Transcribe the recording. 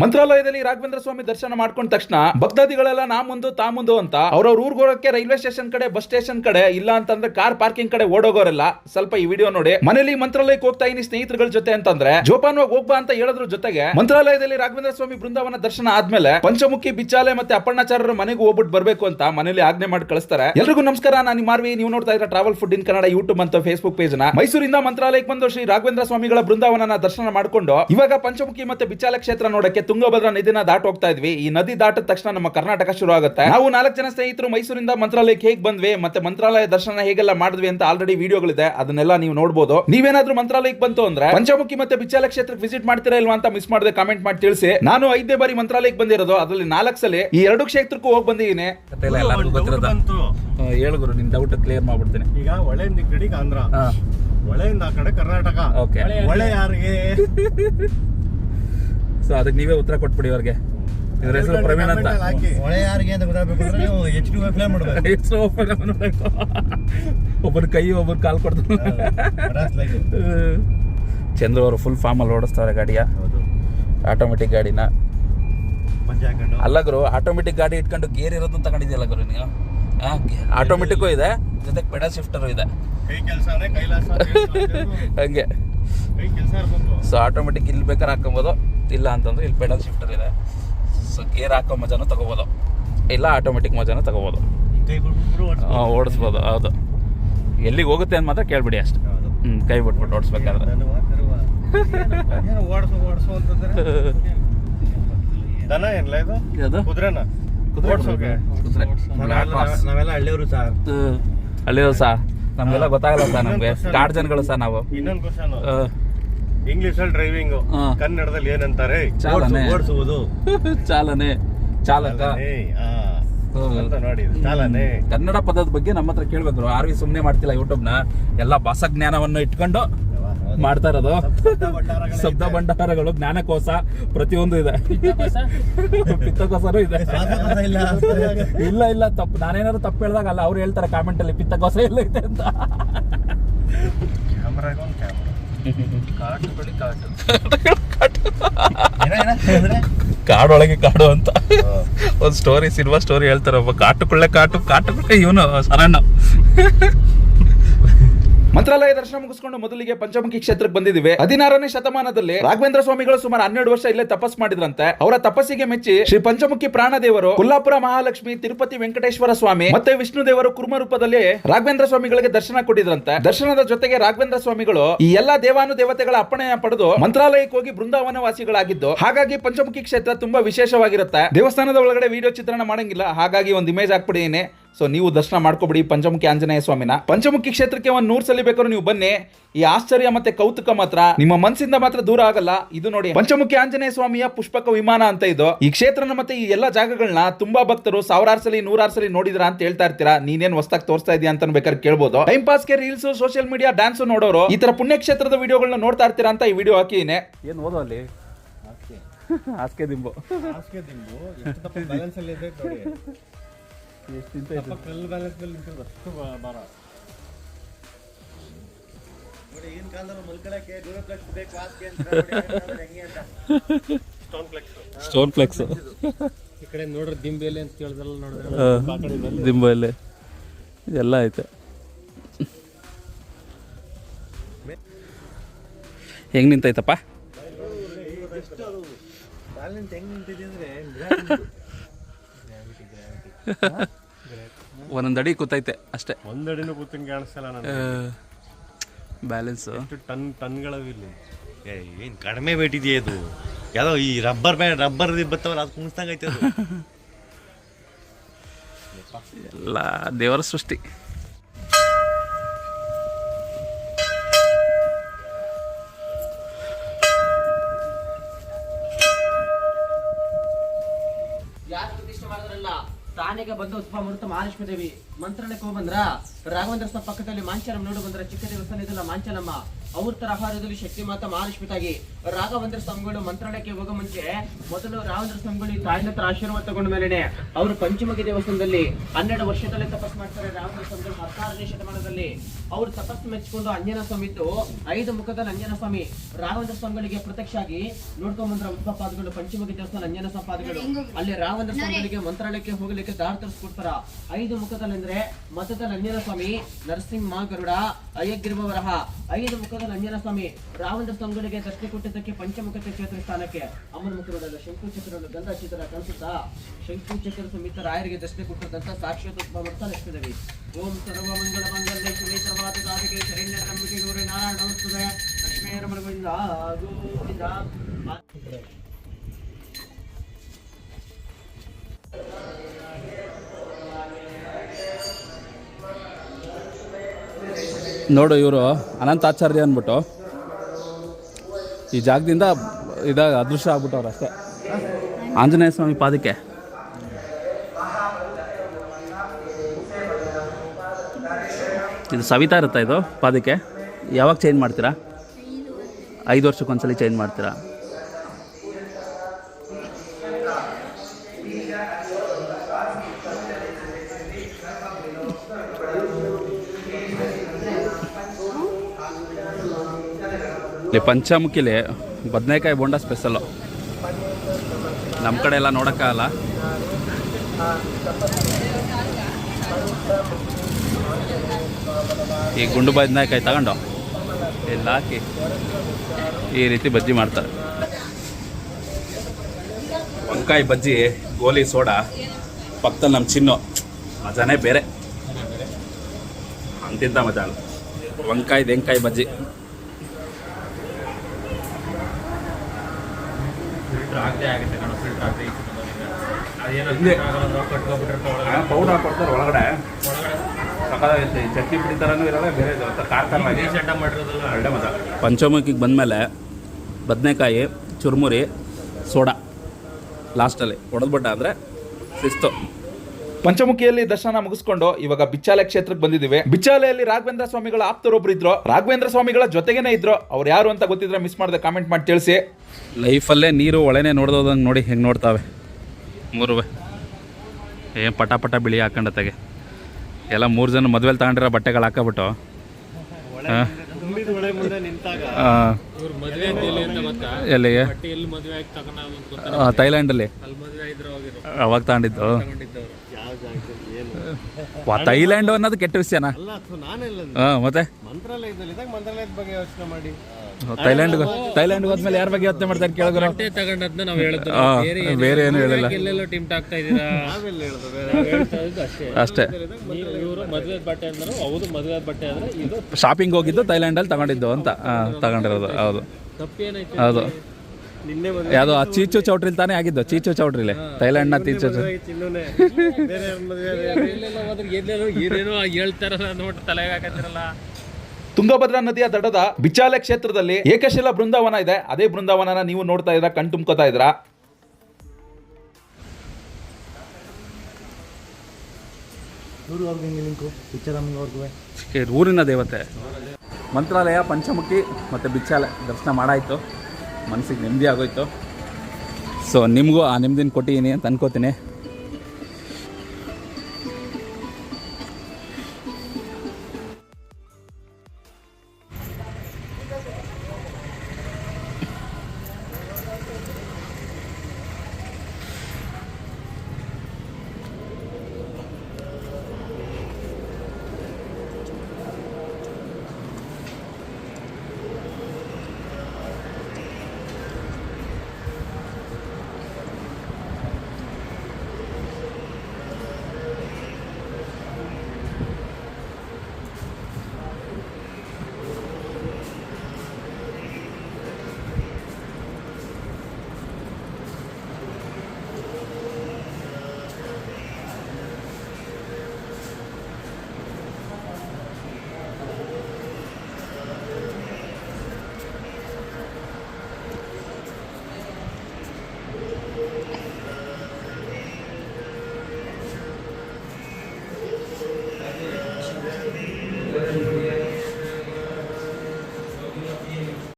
ಮಂತ್ರಾಲಯದಲ್ಲಿ ರಾಘವೇಂದ್ರ ಸ್ವಾಮಿ ದರ್ಶನ ಮಾಡ್ಕೊಂಡ ತಕ್ಷಣ ಭಕ್ತಾದಿಗಳೆಲ್ಲ ನಾ ಮುಂದು, ತಾ ಮುಂದು ಅಂತ ಅವ್ರವ್ರ ಊರ್ಗೆ ಹೋಗಕ್ಕೆ ರೈಲ್ವೆ ಸ್ಟೇಷನ್ ಕಡೆ, ಬಸ್ ಸ್ಟೇಷನ್ ಕಡೆ, ಇಲ್ಲ ಅಂತಂದ್ರೆ ಕಾರ್ ಪಾರ್ಕಿಂಗ್ ಕಡೆ ಓಡೋಗೋರೆಲ್ಲ ಸ್ವಲ್ಪ ಈ ವಿಡಿಯೋ ನೋಡಿ. ಮನೇಲಿ ಮಂತ್ರಾಲಯಕ್ಕೆ ಹೋಗ್ತಾ ಇನ್ನಿ ಸ್ನೇಹಿತರುಗಳ ಜೊತೆ ಅಂತಂದ್ರೆ ಜೋಪಾನವಾಗಿ ಹೋಗ್ಬಾ ಅಂತ ಹೇಳೋದ್ರ ಜೊತೆಗೆ ಮಂತ್ರಾಲಯದಲ್ಲಿ ರಾಘವೇಂದ್ರ ಸ್ವಾಮಿ ಬೃಂದಾವನ ದರ್ಶನ ಆದ್ಮೇಲೆ ಪಂಚಮುಖಿ ಬಿಚ್ಚಾಲೆ ಮತ್ತೆ ಅಪ್ಪಣ್ಣಾಚಾರ್ಯರ ಮನೆಗೆ ಹೋಗ್ಬಿಟ್ಟು ಬರ್ಬೇಕು ಅಂತ ಮನೇಲಿ ಆಜ್ಞೆ ಮಾಡಿ ಕಳಿಸ್ತಾರೆ. ಎಲ್ರಿಗೂ ನಮಸ್ಕಾರ, ನಾನು ಮಾರ್ವಿ ನೀವು ನೋಡ್ತಾ ಇರೋ travel food in Kannada YouTube ಅಂತ ಫೇಸ್ಬುಕ್ ಪೇಜ್ನ. ಮೈಸೂರಿಂದ ಮಂತ್ರಾಲಯಕ್ಕೆ ಬಂದು ಶ್ರೀ ರಾಘವೇಂದ್ರ ಸ್ವಾಮಿಗಳ ಬೃಂದಾವನ ದರ್ಶನ ಮಾಡ್ಕೊಂಡು ಇವಾಗ ಪಂಚಮುಖಿ ಮತ್ತೆ ಬಿಚ್ಚಾಲೆ ಕ್ಷೇತ್ರ ನೋಡಕ್ಕೆ ತುಂಗಭದ್ರಾ ನದಿನ ದಾಟ್ ಹೋಗ್ತಾ ಇದ್ವಿ. ಈ ನದಿ ದಾಟಿದ ತಕ್ಷಣ ನಮ್ಮ ಕರ್ನಾಟಕ ಶುರು ಆಗುತ್ತೆ. ನಾವು ನಾಲ್ಕು ಜನ ಸ್ನೇಹಿತರು ಮೈಸೂರಿಂದ ಮಂತ್ರಾಲಯಕ್ಕೆ ಹೇಗ್ ಬಂದ್ವಿ ಮತ್ತೆ ಮಂತ್ರಾಲಯ ದರ್ಶನ ಹೇಗೆಲ್ಲ ಮಾಡಿದ್ವಿ ಅಂತ ಆಲ್ರೆಡಿ ವಿಡಿಯೋಗಳಿದೆ ಅದನ್ನೆಲ್ಲ ನೀವು ನೋಡಬಹುದು ನೀವೇನಾದ್ರೂ ಮಂತ್ರಾಲಯಕ್ಕೆ ಬಂತು ಅಂದ್ರೆ ಪಂಚಮುಖಿ ಮತ್ತೆ ಬಿಚ್ಚಾಲ ಕ್ಷೇತ್ರಕ್ಕೆ ವಿಸಿಟ್ ಮಾಡ್ತೀರಾ ಇಲ್ವಾ ಅಂತ ಮಿಸ್ ಮಾಡದೆ ಕಾಮೆಂಟ್ ಮಾಡಿ ತಿಳಿಸಿ. ನಾನು ಐದೇ ಬಾರಿ ಮಂತ್ರಾಲಯಕ್ಕೆ ಬಂದಿರೋದು. ಅದರಲ್ಲಿ ನಾಲ್ಕು ಸಲ ಈ ಎರಡು ಕ್ಷೇತ್ರಕ್ಕೂ ಹೋಗಿ ಬಂದಿದ್ದೀನಿ. ಹೇಳು ಗುರು ನಿನ್ ಡೌಟ್ ಕ್ಲಿಯರ್ ಮಾಡ್ಬಿಡ್ತೀನಿ. ಈಗ ಒಳ್ಳೆ ಆಂಧ್ರ. ಆ ಕಡೆ ಕರ್ನಾಟಕ. ಒಳ್ಳೆ ಯಾರಿಗೆ? ಸೊ ಅದಕ್ಕೆ ನೀವೇ ಉತ್ತರ ಕೊಟ್ಬಿಡಿ ಅವ್ರಿಗೆ. ಇದ್ರ ಹೆಸರು ಪ್ರವೀಣ್ ಅಂತ. ಹೊಳೆ ಯಾರಿಗೆ ಅಂತ ಗೊತ್ತಾಗಬೇಕು ಅಂದ್ರೆ ನೀವು ಎಚ್ ಡಿ ಅಪ್ಲೈ ಮಾಡಬೇಕು. ಹೆಸರು open ಮಾಡ್ಬೇಕು. ಒಬ್ಬನ ಕೈ ಒಬ್ಬನ ಕಾಲ್ ಕೊಡ್ತಾನೆ. ಚಂದ್ರ ಅವರು ಫುಲ್ ಫಾರ್ಮ್ ಅಲ್ಲಿ ಓಡಿಸ್ತಾರೆ ಗಾಡಿಯ. ಹೌದು. ಆಟೋಮೆಟಿಕ್ ಗಾಡಿನ. ಅಲ್ಲಗರು ಅಲ್ಲ ಗುರು ಆಟೋಮೆಟಿಕ್ ಗಾಡಿ ಇಟ್ಕೊಂಡು ಗೇರ್ ಇರೋದನ್ನ ತಗೊಂಡಿದ್ಯಲ್ಲ ಗುರು ನೀವು? ಆಟೋಮೆಟಿಕ್ಕು ಇದೆ ಜೊತೆಗೆ ಪೆಡಲ್ ಶಿಫ್ಟರು ಇದೆ. ಹಂಗೆ. ಕೈ ಕೆಲಸ ಇರ್ಬೇಕು. ಸೊ ಆಟೋಮೆಟಿಕ್ ಇಲ್ಲಿ ಬೇಕಾದ್ರೆ ಹಾಕೊಬೋದು ಇಲ್ಲ ಅಂತಂದ್ರೆ ಇಲ್ಲಿ ಪೆಡಲ್ ಶಿಫ್ಟರ್ ಇದೆ. ಸೊ ಗೇರ್ ಹಾಕೋ ಮಜಾನು ತಗೋಬೋದು. ಇಲ್ಲ ಆಟೋಮೆಟಿಕ್ ಮಜಾನು ತಗೋಬೋದು. ಓಡಿಸ್ಬೋದು. ಹೌದು. ಎಲ್ಲಿಗೆ ಹೋಗುತ್ತೆ ಅಂತ ಮಾತ್ರ ಕೇಳ್ಬಿಡಿ ಅಷ್ಟೇ. ಹ್ಞೂ ಕೈ ಬಿಟ್ಬಿಟ್ಟು ಓಡಿಸ್ಬೇಕಾದ್ರೆ. ದನ ಇದು? ಯಾವುದು? ಕುದುರೆನ? ಓಡ್ಸೋಕೆ. ಕುದುರೆ. ನಾವೆಲ್ಲ ಹಳ್ಳಿಯವರು ಸರ್ ಅಲ್ಲಿರೋ ಸಾ. ನಮಗೆಲ್ಲ ಗೊತ್ತಾಗಲ್ಲ ಸರ್ ನಮಗೆ. ಕಾಡ್ ಜನಗಳು ಸರ್ ನಾವು. ಇನ್ನೊಂದು ಕ್ವಶನ್ ಇಂಗ್ಲಿಷ್ ಅಲ್ಲಿ ಡ್ರೈವಿಂಗ್ ಹಾ. ಕನ್ನಡದಲ್ಲಿ ಏನಂತಾರೆ? ಚಾಲನೆ. ಓಡಿಸುವುದು. ಚಾಲನೆ. ಚಾಲಕ. ಚಾಲನೆ, ಆ. ಹ್ಮ್. ಅಂತ ನೋಡಿ ಚಾಲನೆ. ಕನ್ನಡ ಪದದ ಬಗ್ಗೆ ನಮ್ಮ ಹತ್ರ ಕೇಳ್ಬೇಕು ಆರ್ ವಿ ಸುಮ್ಮನೆ ಮಾಡ್ತಿಲ್ಲ ಯೂಟ್ಯೂಬ್ನ ಎಲ್ಲ ಭಾಷಾಜ್ಞಾನವನ್ನು ಇಟ್ಕೊಂಡು ಮಾಡ್ತಾ ಇರೋದು. ಶಬ್ದ ಭಂಡಾರಗಳು ಜ್ಞಾನಕೋಶ ಪ್ರತಿಯೊಂದು ಇದೆ. ಪಿತ್ತಕೋಸನೂ ಇದೆ. ಇಲ್ಲ. ಇಲ್ಲ ಇಲ್ಲ ತಪ್ಪು. ನಾನೇನಾದ್ರು ತಪ್ಪು ಹೇಳಿದಾಗ ಅಲ್ಲ ಅವ್ರು ಹೇಳ್ತಾರೆ ಕಾಮೆಂಟ್ ಅಲ್ಲಿ ಪಿತ್ತಕೋಸ ಎಲ್ಲ ಇದೆ ಅಂತ. ಕ್ಯಾಮ್ರಾ ಕಾಟು ಬಳಿ ಕಾಟು ಏನ, ಏನ? ಹೇಳಿದ್ರೆ? ಕಾಡೊಳಗೆ ಕಾಡು ಅಂತ ಒಂದು ಸ್ಟೋರಿ ಸಿನಿಮಾ ಸ್ಟೋರಿ ಹೇಳ್ತಾರೆ ಒಬ್ಬ ಕಾಟು ಕುಳ್ಳೆ ಕಾಟು ಕಾಟು ಕೊಳ್ಳೆ ಇವನು ಸರಣ್ಣ ಮಂತ್ರಾಲಯ ದರ್ಶನ ಮುಗಿಸಿಕೊಂಡು ಮೊದಲಿಗೆ ಪಂಚಮುಖಿ ಕ್ಷೇತ್ರಕ್ಕೆ ಬಂದಿದ್ದೀವಿ. ಹದಿನಾರನೇ ಶತಮಾನದಲ್ಲಿ ರಾಘವೇಂದ್ರ ಸ್ವಾಮಿಗಳು ಸುಮಾರು ಹನ್ನೆರಡು ವರ್ಷ ಇಲ್ಲೇ ತಪಸ್ ಮಾಡಿದ್ರಂತೆ. ಅವರ ತಪಸ್ಸಿಗೆ ಮೆಚ್ಚಿ ಶ್ರೀ ಪಂಚಮುಖಿ ಪ್ರಾಣದೇವರು ಕೊಲ್ಲಾಪುರ ಮಹಾಲಕ್ಷ್ಮಿ ತಿರುಪತಿ ವೆಂಕಟೇಶ್ವರ ಸ್ವಾಮಿ ಮತ್ತೆ ವಿಷ್ಣು ದೇವರು ಕುರ್ಮ ರೂಪದಲ್ಲಿ ರಾಘವೇಂದ್ರ ಸ್ವಾಮಿಗಳಿಗೆ ದರ್ಶನ ಕೊಟ್ಟಿದ್ರಂತೆ. ದರ್ಶನದ ಜೊತೆಗೆ ರಾಘವೇಂದ್ರ ಸ್ವಾಮಿಗಳು ಈ ಎಲ್ಲಾ ದೇವಾನು ದೇವತೆಗಳ ಅಪ್ಪಣೆಯ ಪಡೆದು ಮಂತ್ರಾಲಯಕ್ಕೆ ಹೋಗಿ ಬೃಂದಾವನ ವಾಸಿಗಳಾಗಿದ್ದು ಹಾಗಾಗಿ ಪಂಚಮುಖಿ ಕ್ಷೇತ್ರ ತುಂಬಾ ವಿಶೇಷವಾಗಿರುತ್ತೆ. ದೇವಸ್ಥಾನದ ಒಳಗಡೆ ವಿಡಿಯೋ ಚಿತ್ರಣ ಮಾಡಂಗಿಲ್ಲ. ಹಾಗಾಗಿ ಒಂದು ಇಮೇಜ್ ಹಾಕ್ಬಿಡಿನಿ ಸೊ ನೀವು ದರ್ಶನ ಮಾಡ್ಕೊಬಿಡಿ ಪಂಚಮುಖಿ ಆಂಜನೇಯ ಸ್ವಾಮಿನ. ಪಂಚಮುಖಿ ಕ್ಷೇತ್ರಕ್ಕೆ ಒಂದು ನೂರು ಸಲ ಬೇಕಾದ್ರೂ ನೀವು ಬನ್ನಿ. ಈ ಆಶ್ಚರ್ಯ ಮತ್ತೆ ಕೌತುಕ ಮಾತ್ರ ನಿಮ್ಮ ಮನಸ್ಸಿಂದ ಮಾತ್ರ ದೂರ ಆಗಲ್ಲ. ಇದು ನೋಡಿ ಪಂಚಮುಖಿ ಆಂಜನೇಯ ಸ್ವಾಮಿಯ ಪುಷ್ಪಕ ವಿಮಾನ ಅಂತ ಇದು. ಈ ಕ್ಷೇತ್ರನ ಮತ್ತೆ ಈ ಎಲ್ಲ ಜಾಗಗಳನ್ನ ತುಂಬಾ ಭಕ್ತರು ಸಾವಿರಾರು ಸಲ ನೂರಾರು ಸಲ ನೋಡಿದ್ರ ಅಂತ ಹೇಳ್ತಾ ಇರ್ತೀರಾ? ನೀನೇನ್ ಹೊಸ್ತಾಗಿ ತೋರಿಸ್ತಾ ಇದೀಯ ಅಂತ ಬೇಕಾದ್ರೆ ಕೇಳ್ಬೋದು. ಟೈಮ್ ಪಾಸ್ಗೆ ರೀಲ್ಸ್ ಸೋಷಿಯಲ್ ಮೀಡಿಯಾ ಡ್ಯಾನ್ಸ್ ನೋಡೋರು ಈ ತರ ಪುಣ್ಯಕ್ಷೇತ್ರದ ವಿಡಿಯೋಗಳನ್ನ ನೋಡ್ತಾ ಇರ್ತೀರಾ ಅಂತ ಈ ವಿಡಿಯೋ ಹಾಕಿನೇ ಏನು ಓದೋ ಅಲ್ಲಿ? ಹಾಸಿಗೆ ದಿಂಬು. ಹಾಸಿಗೆ ದಿಂಬು. ಎಷ್ಟು ದಪ್ಪ ಬ್ಯಾಲೆನ್ಸ್ ಅಲ್ಲಿ ಇದೆ ನೋಡಿ ಕಲ್ಲು ಬ್ಯಾಲೆನ್ಸ್ ಅಲ್ಲಿ ನಿಂತಿರೋದು ಅಷ್ಟು ಬಾ- ಭಾರ. ನೋಡಿ, ಈಗಿನ ಕಾಲದಲ್ಲಿ ಮಲ್ಕೊಳಕ್ಕೆ? ದೂರದಷ್ಟು ಬೇಕು ಹಾಸಿಗೆ ಅಂತ ನೋಡಿ, ಹೆಂಗೆ ಅಂತ. ಸ್ಟೋನ್ ಫ್ಲೆಕ್ಸ್ ಸ್ಟೋನ್ ಫ್ಲೆಕ್ಸ್ ಈ ಕಡೆ ನೋಡ್ರಿ ದಿಂಬೆಲೆ ಅಂತ ಕೇಳಿದ್ರಲ್ಲ ನೋಡಿದ್ರೆ ದಿಂಬು ಇದೆಲ್ಲ ಎಲ್ಲ ಐತೆ. ಹೆಂಗ್ ನಿಂತೈತಪ್ಪ? ಬ್ಯಾಲೆನ್ಸ್ ಹೆಂಗ್ ನಿಂತಿದೆ ಅಂದ್ರೆ ಒಂದೊಂದು ಅಡಿ ಕೂತೈತೆ ಅಷ್ಟೇ. ಒಂದಡಿನೂ ಕೂತಿನ ಕಾಣಿಸಲ್ಲ ನಾನು ಬ್ಯಾಲೆನ್ಸ್. ಎಷ್ಟು ಟನ್ ಟನ್ಗಳವು ಇಲ್ಲಿ. ಏನು ಏನ್ ಕಡಿಮೆ ಇದೆಯಾ ಇದು? ಯಾವುದೋ ಈ ರಬ್ಬರ್ ಬ್ಯಾಂಡ್ ರಬ್ಬರ್ ಬತ್ತವಲ್ಲ ಅದು ಕುಣಿಸ್ದಂಗೆ ಐತೆ ಅದು. ಎಲ್ಲ ದೇವರ ಸೃಷ್ಟಿ. ಯಾರು ಪ್ರತಿಷ್ಠೆ ಮಾಡಿದ್ರಲ್ಲ? ತಾನೆಗೆ ಬಂದು ಉತ್ಪಾ ಮಾಡುತ್ತ ಮಹಾಲಕ್ಷ್ಮಿ ದೇವಿ ಮಂತ್ರಾಲಯಕ್ಕೆ ಹೋಗಿ ಬಂದ್ರ? ರಾಘವೇಂದ್ರ ಸ್ವಾಮಿ ಪಕ್ಕದಲ್ಲಿ ಮಾಂಚನ ನೋಡು ಬಂದ್ರ? ಚಿಕ್ಕ ದೇವಸ್ಥಾನ ಇದಲ್ಲ ಮಾಂಚನಮ್ಮ. ಅವ್ರ ತರಹಾರದಲ್ಲಿ ಶಕ್ತಿ ಮಾತಾ ಮಹಾಲಕ್ಷ್ಮಿತಾಗಿ ರಾಘವೇಂದ್ರ ಸ್ವಾಮಿಗಳು ಮಂತ್ರಾಲಯಕ್ಕೆ ಹೋಗೋ ಮುಂಚೆ ಮೊದಲು ರಾಘವೇಂದ್ರ ಸ್ವಾಮಿಗಳು ತಾಯಿನ ಆಶೀರ್ವಾದ ತಗೊಂಡ ಮೇಲೆ ಅವರು ಪಂಚಮುಖಿ ದೇವಸ್ಥಾನದಲ್ಲಿ ಹನ್ನೆರಡು ವರ್ಷದಲ್ಲಿ ತಪಸ್ ಮಾಡ್ತಾರೆ. ರಾಘವೇಂದ್ರ ಸ್ವಾಮಿಗಳು ಹತ್ತಾರನೇ ಶತಮಾನದಲ್ಲಿ ಅವರು ತಪಸ್ಸು ಮೆಚ್ಚಿಕೊಂಡು ಅಂಜನ ಸ್ವಾಮಿ ಇದ್ದು ಐದು ಮುಖದ ಅಂಜನ ಸ್ವಾಮಿ ರಾಘವೇಂದ್ರ ಸ್ವಾಮಿಗಳಿಗೆ ಪ್ರತ್ಯಕ್ಷ ಆಗಿ ನೋಡ್ಕೊಂಡ್ ಬಂದ್ರ ಉತ್ಪಾದಗಳು ಪಂಚಮುಖಿ ದೇವಸ್ಥಾನ ಅಂಜನ ಸಂಪಾದಗಳು ಅಲ್ಲಿ ರಾಘವೇಂದ್ರ ಸ್ವಾಮಿಗಳಿಗೆ ಮಂತ್ರಾಲಯಕ್ಕೆ ಹೋಗ್ಲಿಕ್ಕೆ ದಾರಿ ತರಿಸ್ಕೊಡ್ತಾರ. ಐದು ಮುಖದಲ್ಲಿ ಅಂದ್ರೆ ಮತದಲ್ಲಿ ಅಂಜನ ಸ್ವಾಮಿ ನರಸಿಂಹ ಗರುಡ ಅಯ್ಯಗಿರುವವರಹ ಐದು ಮುಖದ ನಂಜನಸ್ವಾಮಿ ಸ್ವಾಮಿ ರಾವಣ ಸ್ವಾಮಿಗಳಿಗೆ ದರ್ಶನ ಕೊಟ್ಟಿದ್ದಕ್ಕೆ ಪಂಚಮುಖ ಕ್ಷೇತ್ರ ಸ್ಥಾನಕ್ಕೆ ಅಮ್ಮನ ಶಂಕು ಚಕ್ರವನ್ನು ಗಂಧ ಚಿತ್ರ ಕಲಿಸುತ್ತಾ ಶಂಕು ಚಕ್ರ ಸಮಿತ ರಾಯರಿಗೆ ದರ್ಶನ ಕೊಟ್ಟಿದ್ದಂತ ಸಾಕ್ಷಾತ್ ಲಕ್ಷ್ಮೀದೇವಿ. ಓಂ ಸರ್ವ ಮಂಗಳ ಮಂಗಲ್ಯ ಶಿವೇ ಸರ್ವಾದ ಸಾಧಿಕೆ ಶರಣ್ಯ ನಂಬಿಕೆ ನಾರಾಯಣ ನಮಸ್ತುತೆ ಲಕ್ಷ್ಮೀ ರಮಣ ನೋಡು ಇವರು ಅನಂತಾಚಾರ್ಯ ಅಂದ್ಬಿಟ್ಟು ಈ ಜಾಗದಿಂದ ಇದಾಗ ಅದೃಶ್ಯ ಆಗ್ಬಿಟ್ಟವ್ರು ಅಷ್ಟೇ. ಆಂಜನೇಯ ಸ್ವಾಮಿ ಪಾದಕ್ಕೆ. ಇದು ಸವಿತಾ ಇರುತ್ತಾ ಇದು ಪಾದಕ್ಕೆ? ಯಾವಾಗ ಚೇಂಜ್ ಮಾಡ್ತೀರಾ? ಐದು ವರ್ಷಕ್ಕೊಂದ್ಸಲಿ ಚೇಂಜ್ ಮಾಡ್ತೀರಾ? ಇಲ್ಲಿ ಪಂಚಮುಖಿಲಿ, ಬದನೆಕಾಯಿ ಬೋಂಡ ಸ್ಪೆಷಲ್ಲು ನಮ್ಮ ಕಡೆ ಎಲ್ಲ ನೋಡೋಕ್ಕಾಗಲ್ಲ. ಈ ಗುಂಡು ಬದನೆಕಾಯಿ ತಗೊಂಡು, ಇಲ್ಲಿ ಹಾಕಿ ಈ ರೀತಿ ಬಜ್ಜಿ ಮಾಡ್ತಾರೆ. ವಂಕಾಯಿ ಬಜ್ಜಿ, ಗೋಲಿ ಸೋಡಾ, ಪಕ್ಕದಲ್ಲಿ ನಮ್ಮ ಚಿನ್ನು. ಮಜಾನೇ ಬೇರೆ. ಅಂತಿಂತ ಮಜಾ ಅಲ್ಲ ವಂಕಾಯಿ ದೆಂಕಾಯಿ ಬಜ್ಜಿ. ಪೌಡರ್ ಹಾಕೊಡ್ತಾರೆ ಒಳಗಡೆ. ಚಟ್ನಿ ಪುಡಿ ಥರನೂ ಇರಲ್ಲ ಬೇರೆ ಖಾರ ಒಳ್ಳೆ ಮಜಾ. ಪಂಚಮುಖಿಗೆ ಬಂದಮೇಲೆ ಬದನೆಕಾಯಿ ಚುರುಮುರಿ ಸೋಡಾ. ಲಾಸ್ಟಲ್ಲಿ ಹೊಡೆದ್ಬಿಟ್ಟ ಅಂದರೆ ಶಿಸ್ತು. ಪಂಚಮುಖಿಯಲ್ಲಿ ದರ್ಶನ ಮುಗಿಸ್ಕೊಂಡು ಇವಾಗ ಬಿಚ್ಚಾಲೆ ಕ್ಷೇತ್ರಕ್ಕೆ ಬಂದಿದ್ದೀವಿ. ಬಿಚ್ಚಾಲೆಯಲ್ಲಿ ರಾಘವೇಂದ್ರ ಸ್ವಾಮಿಗಳ ಆಪ್ತರೊಬ್ರು ಇದ್ರು. ರಾಘವೇಂದ್ರ ಸ್ವಾಮಿಗಳ ಜೊತೆಗೇನೆ ಇದ್ರು. ಅವ್ರು ಯಾರು ಅಂತ ಗೊತ್ತಿದ್ರೆ ಮಿಸ್ ಮಾಡದೆ ಕಾಮೆಂಟ್ ಮಾಡಿ ತಿಳಿಸಿ. ಲೈಫಲ್ಲೇ ನೀರು ಒಳೆನೆ ನೋಡ್ದೋದಂಗೆ ನೋಡಿ ಹೆಂಗೆ ನೋಡ್ತಾವೆ. ಮೂರು ಏನು ಪಟ ಪಟ ಬಿಳಿ ಹಾಕೊಂಡತ್ತಾಗೆ ಎಲ್ಲ ಮೂರು ಜನ ಮದುವೆಲಿ ತಗೊಂಡಿರೋ ಬಟ್ಟೆಗಳು ಹಾಕಬಿಟ್ಟು. ಹಾಂ. ತುಂಬಿದ ಒಳೆ ಮುಂದೆ ನಿಂತಾಗ ಎಲ್ಲಿಗೆ ಆ, ಥೈಲ್ಯಾಂಡಲ್ಲಿ. ಅವಾಗ ತಗೊಂಡಿದ್ದು. ಯಾವ ಜಾಗದಲ್ಲಿ ಏನು ವಾ ಥೈಲ್ಯಾಂಡ್ ಅನ್ನೋದು ಕೆಟ್ಟ ವಿಷಯನಾ? ಹಾಂ ಮತ್ತೆ? ಮಂತ್ರಾಲಯದಲ್ಲಿ ಮಂತ್ರಾಲಯದ ಬಗ್ಗೆ ಯೋಚನೆ ಮಾಡಿ. ಥೈಲ್ಯಾಂಡ್ ಥೈಲ್ಯಾಂಡ್ ಹೋದ್ಮೇಲೆ ಯಾರ ಬಗ್ಗೆ ಯೋಚನೆ ಮಾಡ್ತಾರೆ ಕೇಳಿದ್ರು ತಗೊಂಡದ್ನ ನಾವು ಹೇಳಿದ್ರು ಆ, ಬೇರೆ ಏನು ಹೇಳಿಲ್ಲ ಎಲ್ಲೆಲ್ಲೋ ಟೀಮ್ ಆಗ್ತಾ ಇದ್ದೀರಾ? ಬೇರೆ. ನಾವ್ ಹೇಳ್ತಾ ಇದ್ದು ಅಷ್ಟೇ. ಅಷ್ಟೇ. ನೀವು ಇವರು ಮದುವೆ ಬಟ್ಟೆ ಅಂದ್ರೆ ಹೌದು ಮದುವೆ ಬಟ್ಟೆ ಅಂದ್ರೆ ಇದು ಶಾಪಿಂಗ್ ಹೋಗಿದ್ದು ಥೈಲ್ಯಾಂಡಲ್ಲಿ ತಗೊಂಡಿದ್ದು ಅಂತ. ತಗೊಂಡಿರೋದು ಹೌದು. ತಪ್ಪೇನೈತೆ? ಹೌದು. ನಿನ್ನೆ ಬಂದ ಯಾವುದೋ ಆ ಚೀಚು ಚೌಟ್ರಿಲಿ ತಾನೇ ಆಗಿದ್ದು ಚೀಚು ಚೌಟ್ರಿಲಿ. ಥೈಲ್ಯಾಂಡ್ನ ಚೀಚು ಚೌ- ಚಿನ್ನೂನೆ ಬೇರೆ ಮದುವೆ ಎಲ್ಲೆಲ್ಲೋ ಹೋದ್ರೆ ಎಲ್ಲೆಲ್ಲೋ ಏನೇನೋ ಹೇಳ್ತಾರಲ್ಲ ನೋಡಿ ತಲೆಗೆ ಹಾಕತ್ತಿರಲ್ಲ. ತುಂಗಭದ್ರಾ ನದಿಯ ದಡದ ಬಿಚಾಲೆ ಕ್ಷೇತ್ರದಲ್ಲಿ ಏಕಶಿಲ ಬೃಂದಾವನ ಇದೆ. ಅದೇ ಬೃಂದಾವನನ ನೀವು ನೋಡ್ತಾ ಇದ್ರ ಕಣ್ ತುಂಬ್ಕೋತಾ ಇದ್ರ ಊರಿನ ದೇವತೆ. ಮಂತ್ರಾಲಯ ಪಂಚಮುಖಿ ಮತ್ತು ಬಿಚ್ಚಾಲೆ ದರ್ಶನ ಮಾಡಾಯಿತು. ಮನಸ್ಸಿಗೆ ನೆಮ್ಮದಿ ಆಗೋಯ್ತು. ಸೊ ನಿಮಗೂ ಆ ನೆಮ್ಮದಿನ ಕೊಟ್ಟಿದ್ದೀನಿ ಅಂತ ಅನ್ಕೋತೀನಿ.